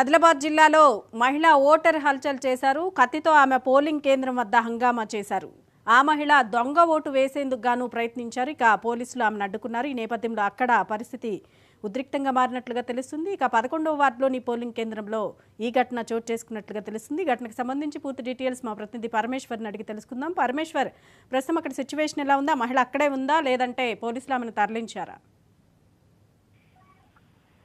ఆదిలాబాద్ జిల్లాలో మహిళ ఓటర్ హల్చల్ చేశారు. కత్తితో ఆమె పోలింగ్ కేంద్రం వద్ద హంగామా చేశారు. ఆ మహిళ దొంగ ఓటు వేసేందుకు గాను ప్రయత్నించారు. ఇక పోలీసులు ఆమెను అడ్డుకున్నారు. ఈ నేపథ్యంలో అక్కడ పరిస్థితి ఉద్రిక్తంగా మారినట్లుగా తెలుస్తుంది. ఇక పదకొండవ వార్డులోని పోలింగ్ కేంద్రంలో ఈ ఘటన చోటు చేసుకున్నట్లుగా తెలుస్తుంది. ఘటనకు సంబంధించి పూర్తి డీటెయిల్స్ మా ప్రతినిధి పరమేశ్వర్ని అడిగి తెలుసుకుందాం. పరమేశ్వర్ ప్రస్తుతం అక్కడ సిచ్యువేషన్ ఎలా ఉందా? మహిళ అక్కడే ఉందా? లేదంటే పోలీసులు ఆమెను తరలించారా?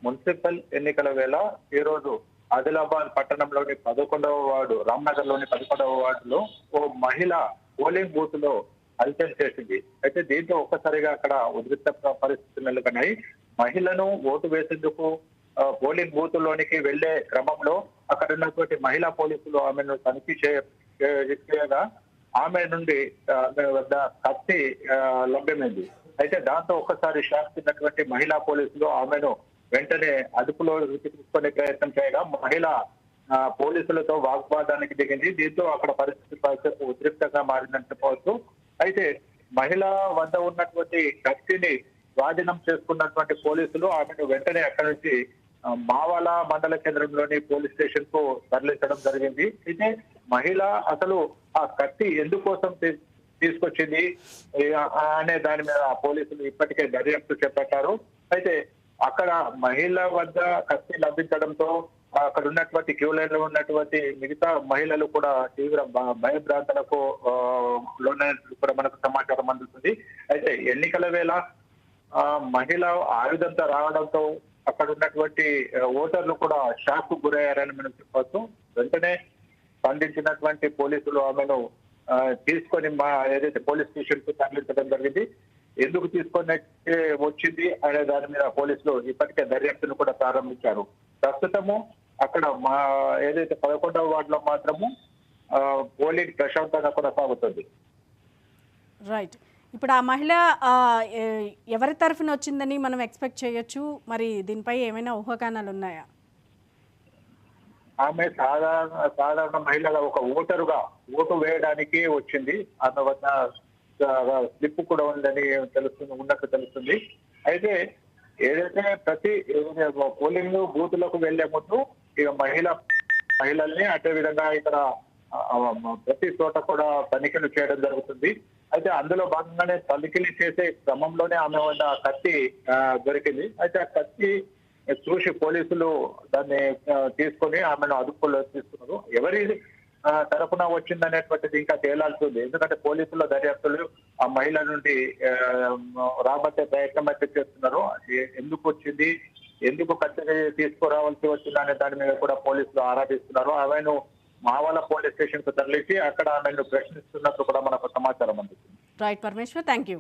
మున్సిపల్ ఎన్నికల వేళ ఈ రోజు ఆదిలాబాద్ పట్టణంలోని పదకొండవ వార్డు రామ్నగర్లోని పదకొండవ వార్డులో ఓ మహిళ పోలింగ్ బూత్లో హల్చల్ చేసింది. అయితే దీంతో ఒక్కసారిగా అక్కడ ఉద్రిక్త ప- పరిస్థితులు నెలకొన్నాయి మహిళను ఓటు వేసేందుకు పోలింగ్ బూత్ లోనికి వెళ్ళే క్రమంలో అక్కడ ఉన్నటువంటి మహిళా పోలీసులు ఆమెను తనిఖీ చేయగా ఆమె నుండి ఆమె వద్ద కత్తి లభ్యమైంది అయితే దాంతో ఒక్కసారి షాక్ తిన్నటువంటి మహిళా పోలీసులు ఆమెను వెంటనే అదుపులో తీసుకునే ప్రయత్నం చేయగా మహిళ పోలీసులతో వాగ్వాదానికి దిగింది. దీంతో అక్కడ పరిస్థితి పరిస్థితి ఉద్రిక్తంగా మారిందని చెప్పవచ్చు. అయితే మహిళ వద్ద ఉన్నటువంటి కత్తిని స్వాధీనం చేసుకున్నటువంటి పోలీసులు ఆమెను వెంటనే అక్కడి నుంచి మావాల మండల కేంద్రంలోని పోలీస్ స్టేషన్కు తరలించడం జరిగింది. అయితే మహిళ అసలు ఆ కత్తి ఎందుకోసం తీ- తీసుకొచ్చింది? అనే దాని మీద పోలీసులు ఇప్పటికే దర్యాప్తు చేపట్టారు. అయితే అక్కడ మహిళ వద్ద కత్తి లభించడంతో అక్కడ ఉన్నటువంటి క్యూ లైన్లో ఉన్నటువంటి మిగతా మహిళలు కూడా తీవ్ర భయభ్రాంతలకు భయభ్రాంతులకు లోనైనట్లు కూడా మనకు సమాచారం అందుతుంది. అయితే ఎన్నికల వేళ ఆ మహిళ ఆయుధంతో రావడంతో అక్కడ ఉన్నటువంటి ఓటర్లు కూడా షాక్కు గురయ్యారని మనం చెప్పవచ్చు వెంటనే స్పందించినటువంటి పోలీసులు ఆమెను తీసుకొని మా ఏదైతే పోలీస్ స్టేషన్కు తరలించడం జరిగింది ఎందుకు తీసుకొని వచ్చింది అనే దాని మీద పోలీసులు ఇప్పటికే దర్యాప్తును కూడా ప్రారంభించారు. ప్రస్తుతము అక్కడ మా ఏదైతే పదకొండవ వార్డులో మాత్రము పోలింగ్ ప్రశాంతంగా కొనసాగుతుంది రైట్ ఇప్పుడు ఆ మహిళ ఎవరి తరఫున వచ్చిందని మనం ఎక్స్పెక్ట్ చేయొచ్చు? మరి దీనిపై ఏమైనా ఊహాగానాలు ఉన్నాయా? ఆమె సాధారణ సాధారణ మహిళగా ఒక ఓటరుగా ఓటు వేయడానికి వచ్చింది. ఆమె వద్ద స్లిప్ కూడా ఉందని తెలుస్తుంది ఉన్నట్టు తెలుస్తుంది. అయితే ఏదైతే ప్రతి పోలింగ్ బూతులకు వెళ్ళే ముందు ఇక మహిళ మహిళల్ని అదే విధంగా ఇక్కడ ప్రతి చోట కూడా తనిఖీలు చేయడం జరుగుతుంది. అయితే అందులో భాగంగానే తనిఖీలు చేసే క్రమంలోనే ఆమె వద్ద కత్తి దొరికింది. అయితే ఆ కత్తి చూసి పోలీసులు దాన్ని తీసుకొని ఆమెను అదుపులో తీసుకున్నారు. ఎవరి తరపున వచ్చిందనేటువంటిది ఇంకా తేలాల్సి ఉంది. ఎందుకంటే పోలీసుల దర్యాప్తులు ఆ మహిళ నుండి రాబట్టే ప్రయత్నం అయితే చేస్తున్నారు. ఎందుకు వచ్చింది ఎందుకు కత్తి తీసుకురావాల్సి వచ్చింది అనే దాని మీద కూడా పోలీసులు ఆరాధిస్తున్నారు. ఆమెను మావాల పోలీస్ స్టేషన్కు తరలించి అక్కడ ఆమెను ప్రశ్నిస్తున్నట్టు కూడా మనకు సమాచారం అందుతుంది. Right Parameshwar thank you